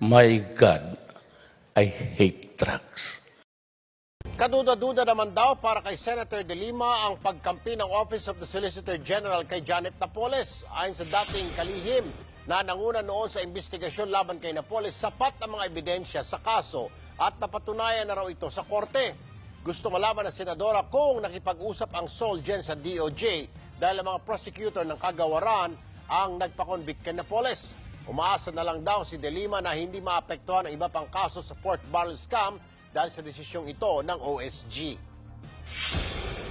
My God, I hate drugs. Kaduda-duda naman daw para kay Senator De Lima ang pagkampi ng Office of the Solicitor General kay Janet Napoles. Ayon sa dating kalihim na nanguna noon sa investigasyon laban kay Napoles, sapat ang mga ebidensya sa kaso at napatunayan na raw ito sa korte. Gusto malaman ng senadora kung nakipag-usap ang Solgen sa DOJ dahil ang mga prosecutor ng kagawaran ang nagpakonvict kay Napoles. Umaasa na lang daw si De Lima na hindi maapektuhan ang iba pang kaso sa Port Barrel scam dahil sa desisyong ito ng OSG.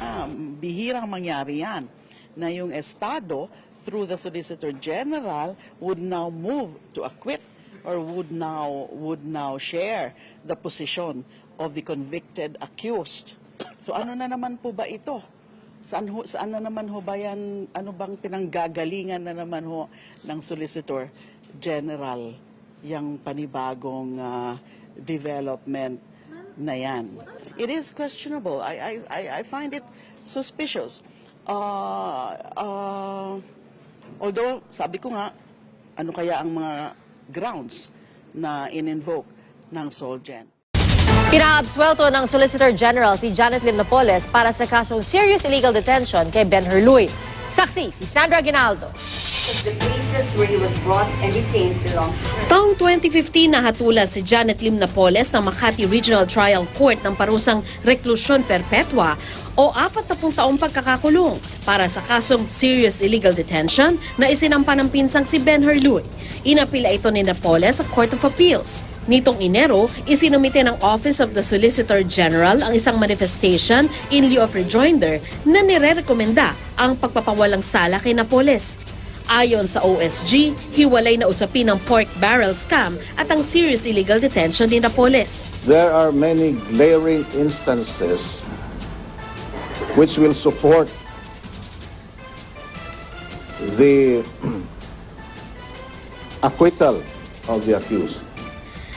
um, bihirang mangyari yan na yung Estado through the Solicitor General would now move to acquit or would now would now share the position of the convicted accused. So ano na naman po ba ito? Saan, ho, saan na naman ho ba yan, ano bang pinanggagalingan na naman ho ng Solicitor General yung panibagong ah, development na yan. It is questionable. I, I, I, find it suspicious. Uh, uh, although, sabi ko nga, ano kaya ang mga grounds na in-invoke ng Solgen? Pinaabswelto ng Solicitor General si Janet Lim Napoles para sa kasong serious illegal detention kay Ben Herluy. Saksi si Sandra Ginaldo. The places where he was brought and detained to. Taong 2015 nahatulan si Janet Lim Napoles ng Makati Regional Trial Court ng parusang reklusyon perpetua o apat na taong pagkakakulong para sa kasong serious illegal detention na isinampa ng pinsang si Ben Herluy. Inapila ito ni Napoles sa Court of Appeals. Nitong Enero, isinumite ng Office of the Solicitor General ang isang manifestation in lieu of rejoinder na nire-rekomenda ang pagpapawalang sala kay Napoles. Ayon sa OSG, hiwalay na usapin ang pork barrel scam at ang serious illegal detention ni Napoles. there are many glaring instances which will support the acquittal of the accused.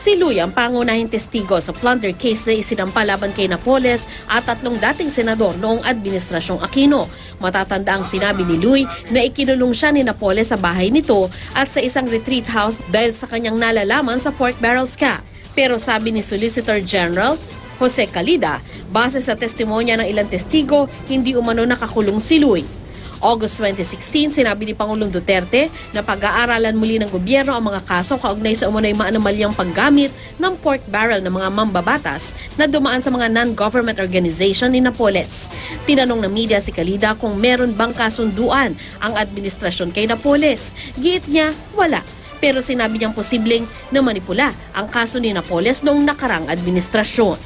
Si Luy ang pangunahing testigo sa plunder case na isinampa laban kay Napoles at tatlong dating senador noong Administrasyong Aquino. Matatanda ang sinabi ni Luy na ikinulong siya ni Napoles sa bahay nito at sa isang retreat house dahil sa kanyang nalalaman sa pork barrel scam. Pero sabi ni Solicitor General Jose Calida, base sa testimonya ng ilang testigo, hindi umano nakakulong si Luy. August 2016, sinabi ni Pangulong Duterte na pag-aaralan muli ng gobyerno ang mga kaso kaugnay sa umunay maanomalyang paggamit ng pork barrel ng mga mambabatas na dumaan sa mga non-government organization ni Napoles. Tinanong ng media si Kalida kung meron bang kasunduan ang administrasyon kay Napoles. Giit niya, wala. Pero sinabi niyang posibleng na manipula ang kaso ni Napoles noong nakarang administrasyon.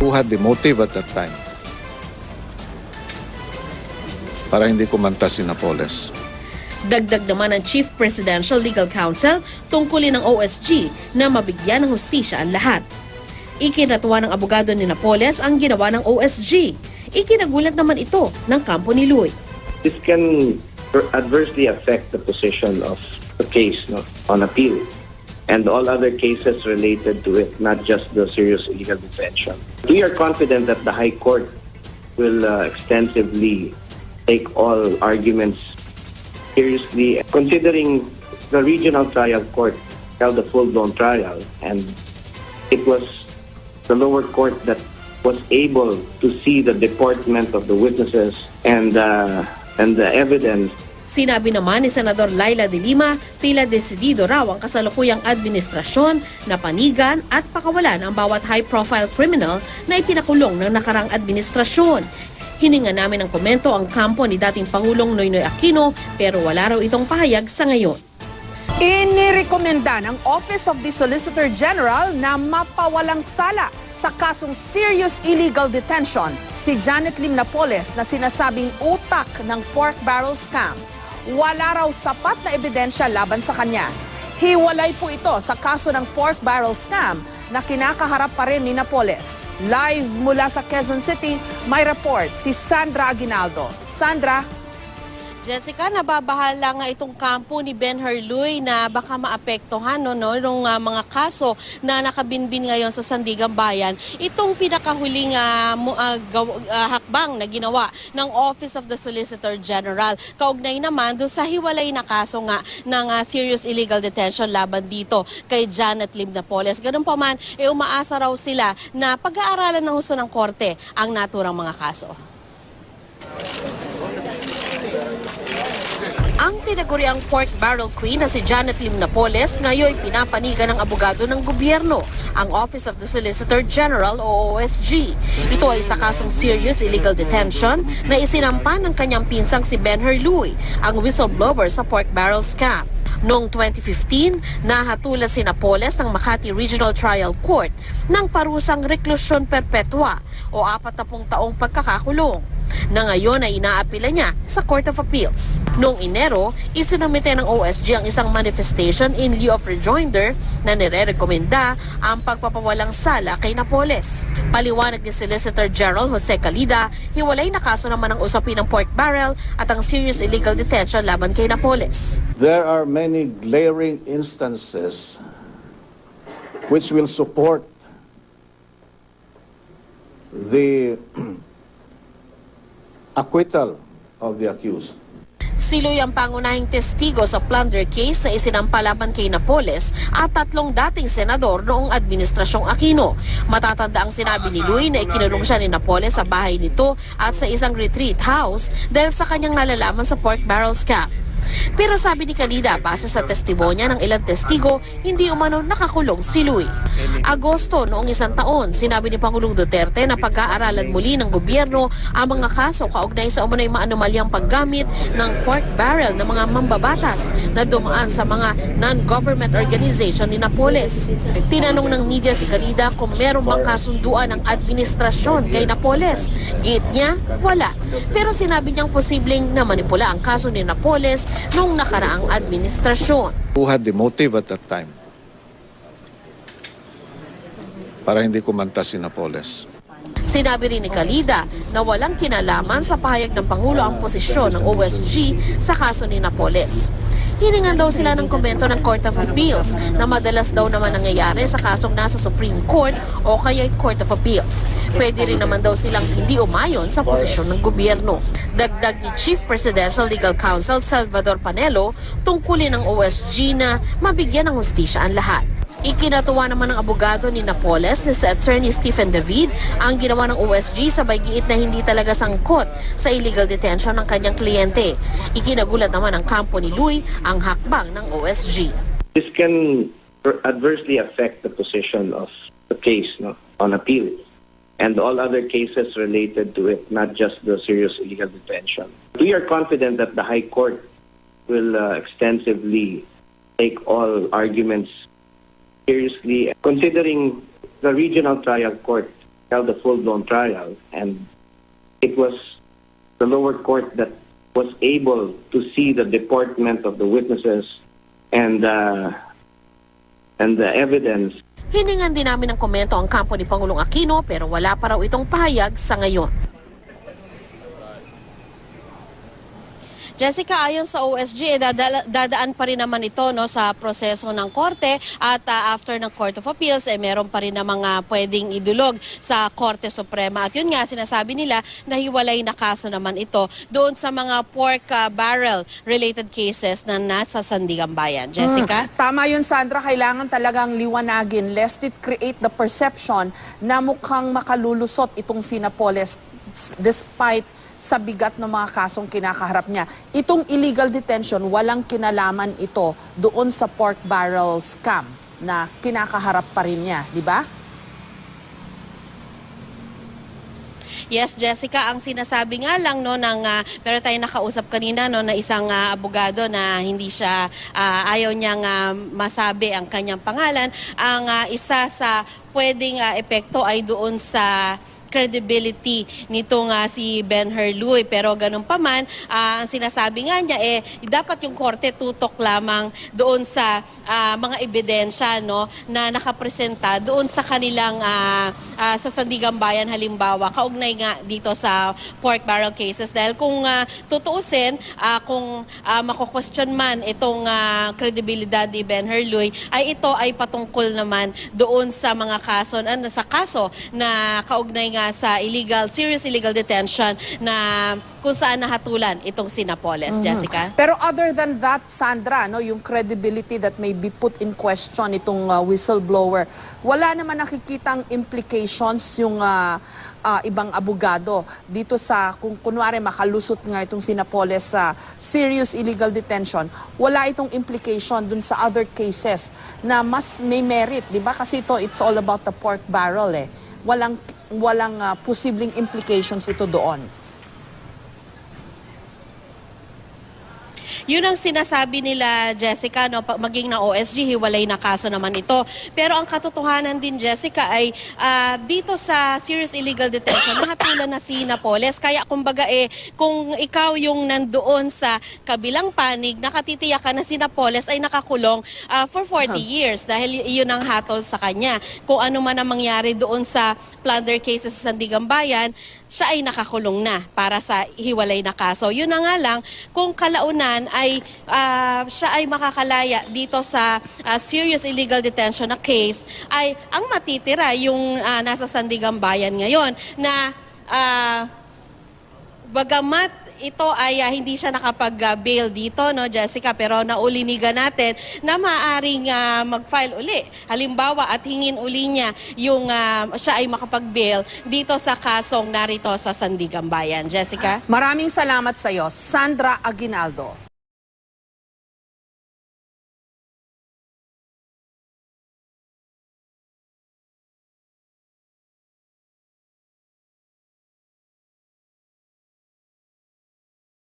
Who had the motive at that time? Para hindi kumanta si Napoles. Dagdag naman ng Chief Presidential Legal Counsel tungkulin ng OSG na mabigyan ng hustisya ang lahat. Ikinatuwa ng abogado ni Napoles ang ginawa ng OSG. Ikinagulat naman ito ng kampo ni Luy. this can adversely affect the position of the case no, on appeal and all other cases related to it, not just the serious illegal detention. We are confident that the High Court will uh, extensively take all arguments seriously, considering the regional trial court held a full-blown trial and it was the lower court that was able to see the deportment of the witnesses and uh, and the evidence Sinabi naman ni Senador Laila de Lima, tila desidido raw ang kasalukuyang administrasyon na panigan at pakawalan ang bawat high-profile criminal na ipinakulong ng nakarang administrasyon. Hininga namin ng komento ang kampo ni dating Pangulong Noynoy Aquino pero wala raw itong pahayag sa ngayon. Inirekomenda ng Office of the Solicitor General na mapawalang sala sa kasong serious illegal detention si Janet Lim Napoles na sinasabing utak ng pork barrel scam. Wala raw sapat na ebidensya laban sa kanya. Hiwalay po ito sa kaso ng pork barrel scam na kinakaharap pa rin ni Napoles. Live mula sa Quezon City, may report si Sandra Aguinaldo. Sandra, Jessica, nababahala nga itong kampo ni Ben Herluy na baka maapektuhan no, no, ng mga kaso na nakabinbin ngayon sa Sandigan Bayan. Itong pinakahuling ah, ah, gaw- ah, hakbang na ginawa ng Office of the Solicitor General. Kaugnay naman doon sa hiwalay na kaso nga ng ah, serious illegal detention laban dito kay Janet Lim Napoles. Ganun pa man, eh, umaasa raw sila na pag-aaralan ng husto ng korte ang naturang mga kaso. Ang tinaguriang pork barrel queen na si Janet Lim Napoles ngayon pinapanigan ng abogado ng gobyerno, ang Office of the Solicitor General o OSG. Ito ay sa kasong serious illegal detention na isinampa ng kanyang pinsang si Ben Herluy, ang whistleblower sa pork barrel scam. Noong 2015, nahatula si Napoles ng Makati Regional Trial Court ng parusang reklusyon perpetua o 40 taong pagkakakulong na ngayon ay inaapila niya sa Court of Appeals. Noong Enero, isinumite ng OSG ang isang manifestation in lieu of rejoinder na nire-rekomenda ang pagpapawalang sala kay Napoles. Paliwanag ni Solicitor General Jose Calida, hiwalay na kaso naman ang usapin ng pork barrel at ang serious illegal detention laban kay Napoles. There are many glaring instances which will support the acquittal of the accused. Siloy ang pangunahing testigo sa plunder case na isinampa laban kay Napoles at tatlong dating senador noong Administrasyong Aquino. Matatanda ang sinabi ni Luis na ikinulong siya ni Napoles sa bahay nito at sa isang retreat house dahil sa kanyang nalalaman sa pork barrel scam. Pero sabi ni Kalida, base sa testimonya ng ilang testigo, hindi umano nakakulong si Luis. Agosto noong isang taon, sinabi ni Pangulong Duterte na pag-aaralan muli ng gobyerno ang mga kaso kaugnay sa umano'y maanomalyang paggamit ng pork barrel ng mga mambabatas na dumaan sa mga non-government organization ni Napoles. Tinanong ng media si Kalida kung meron bang kasunduan ng administrasyon kay Napoles. Git niya, wala. Pero sinabi niyang posibleng na manipula ang kaso ni Napoles noong nakaraang administrasyon. Who had the motive at that time? Para hindi kumanta si Napoles. Sinabi rin ni Kalida na walang kinalaman sa pahayag ng Pangulo ang posisyon ng OSG sa kaso ni Napoles. Hiningan daw sila ng komento ng Court of Appeals na madalas daw naman nangyayari sa kasong nasa Supreme Court o kaya Court of Appeals. Pwede rin naman daw silang hindi umayon sa posisyon ng gobyerno. Dagdag ni Chief Presidential Legal Counsel Salvador Panelo tungkulin ng OSG na mabigyan ng hustisya ang lahat. Ikinatuwa naman ng abogado ni Napoles ni sa attorney Stephen David ang ginawa ng OSG sa giit na hindi talaga sangkot sa illegal detention ng kanyang kliyente. Ikinagulat naman ng kampo ni Louis ang hakbang ng OSG. This can adversely affect the position of the case no, on appeal and all other cases related to it, not just the serious illegal detention. We are confident that the High Court will uh, extensively take all arguments seriously, considering the regional trial court held a full-blown trial and it was the lower court that was able to see the deportment of the witnesses and uh, and the evidence Hiningan din namin ng komento ang kampo ni Pangulong Aquino pero wala pa raw itong pahayag sa ngayon. Jessica, ayon sa OSG, eh, dadala- dadaan pa rin naman ito no, sa proseso ng korte at ah, after ng Court of Appeals, eh, meron pa rin na mga pwedeng idulog sa Korte Suprema. At yun nga, sinasabi nila na hiwalay na kaso naman ito doon sa mga pork ah, barrel related cases na nasa Sandigan Bayan. Jessica? Hmm. Tama yun, Sandra. Kailangan talagang liwanagin lest it create the perception na mukhang makalulusot itong si Napoles s- despite sa bigat ng mga kasong kinakaharap niya. Itong illegal detention, walang kinalaman ito doon sa pork barrel scam na kinakaharap pa rin niya, di ba? Yes, Jessica, ang sinasabi nga lang no ng uh, pero tayo nakausap kanina no na isang ah, abogado na hindi siya ah, ayaw niyang ah, masabi ang kanyang pangalan. Ang ah, isa sa pwedeng ah, epekto ay doon sa credibility nito nga si Ben Herluy. Pero ganun pa man, ah, ang sinasabi nga niya eh dapat yung korte tutok lamang doon sa ah, mga ebidensya no na nakapresenta doon sa kanilang ah, ah, sa Sandigan Bayan halimbawa kaugnay nga dito sa pork barrel cases dahil kung ah, tutuusin ah, kung uh, mako-question man itong ah, kredibilidad ni Ben Herluy ay ito ay patungkol naman doon sa mga kaso ano, sa kaso na kaugnay nga sa illegal serious illegal detention na kung saan nahatulan itong si Napoles Jessica Pero other than that, Sandra, no, yung credibility that may be put in question itong uh, whistleblower, wala naman nakikitang implications yung uh, uh, ibang abogado dito sa kung kunwari makalusot nga itong Sinapoles sa serious illegal detention, wala itong implication dun sa other cases na mas may merit, 'di ba? Kasi ito it's all about the pork barrel eh. Walang walang uh, posibleng implications ito doon. Yun ang sinasabi nila Jessica, no, pag maging na OSG, hiwalay na kaso naman ito. Pero ang katotohanan din Jessica ay ah, dito sa serious illegal detention, nahatulan na si Napoles. Kaya kumbaga eh, kung ikaw yung nandoon sa kabilang panig, nakatitiyak ka na si Napoles ay nakakulong ah, for 40 years dahil yun ang hatol sa kanya. Kung ano man ang mangyari doon sa plunder cases sa Sandigan Bayan, siya ay nakakulong na para sa hiwalay na kaso. Yun na nga lang, kung kalaunan ay ah, siya ay makakalaya dito sa ah, serious illegal detention na case, ay ang matitira yung ah, nasa Sandigan Bayan ngayon na ah, bagamat ito ay ah, hindi siya nakapag-bail dito, no, Jessica, pero naulinigan natin na maaaring ah, mag-file uli. Halimbawa, at hingin uli niya yung ah, siya ay makapag-bail dito sa kasong narito sa Sandigan Bayan. Jessica? Maraming salamat sa iyo, Sandra Aguinaldo.